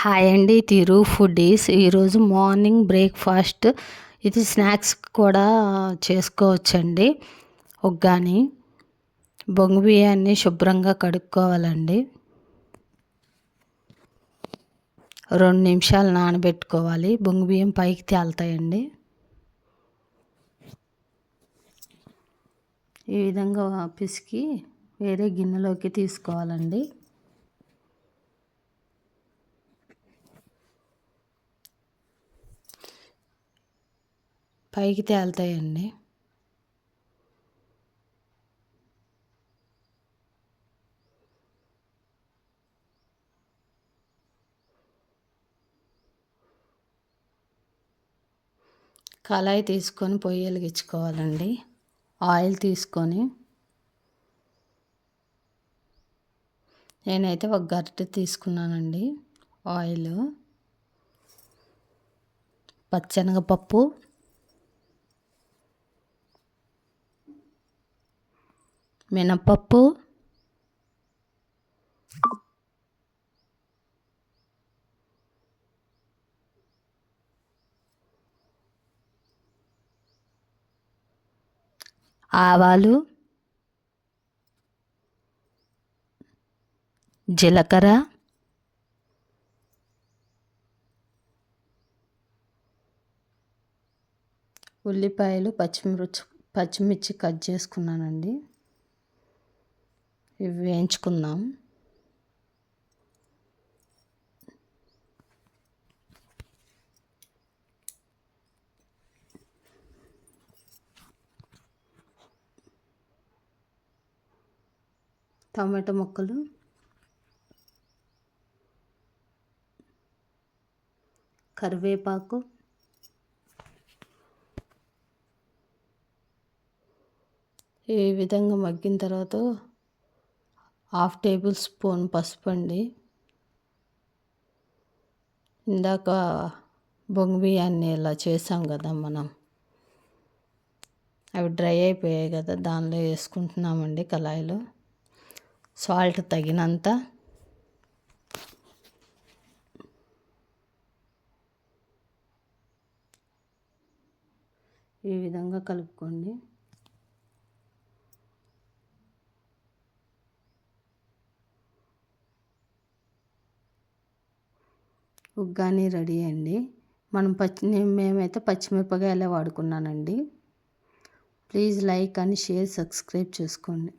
Hi అండి తిరు foodies ఈరోజు morning breakfast. ఇది స్నాక్స్ కూడా చేసుకోవచ్చండి. ఒగ్గాని బొంగు బియ్యాన్ని శుభ్రంగా కడుక్కోవాలండి. రెండు నిమిషాలు నానబెట్టుకోవాలి. బొంగు బియ్యం పైకి తేలుతాయండి. ఈ విధంగా పిసికి వేరే గిన్నెలోకి తీసుకోవాలండి. పైకి తేలుతాయండి. కళాయి తీసుకొని పొయ్యి వెలిగించుకోవాలండి. ఆయిల్ తీసుకొని. నేనైతే ఒక గరిటె తీసుకున్నానండి. ఆయిల్. పచ్చనగపప్పు. మినపప్పు. ఆవాలు. జీలకర్ర. ఉల్లిపాయలు పచ్చిమిర్చి పచ్చిమిర్చి కట్ చేసుకున్నానండి. ఇవి వేయించుకుందాం. టమాటో ముక్కలు. కరివేపాకు. ఈ విధంగా మగ్గిన తర్వాత హాఫ్ టేబుల్ స్పూన్ పసుపు అండి. ఇందాక బొంగు బియ్యాన్ని ఇలా చేసాం కదా మనం. అవి డ్రై అయిపోయాయి కదా దానిలో వేసుకుంటున్నామండి కళాయిలో. సాల్ట్ తగినంత. ఈ విధంగా కలుపుకోండి. ఉగ్గాని రెడీ అండి. మనం పచ్చి మేమైతే పచ్చిమిరపకాయలే వాడుకున్నానండి. Please like and share subscribe చేసుకోండి.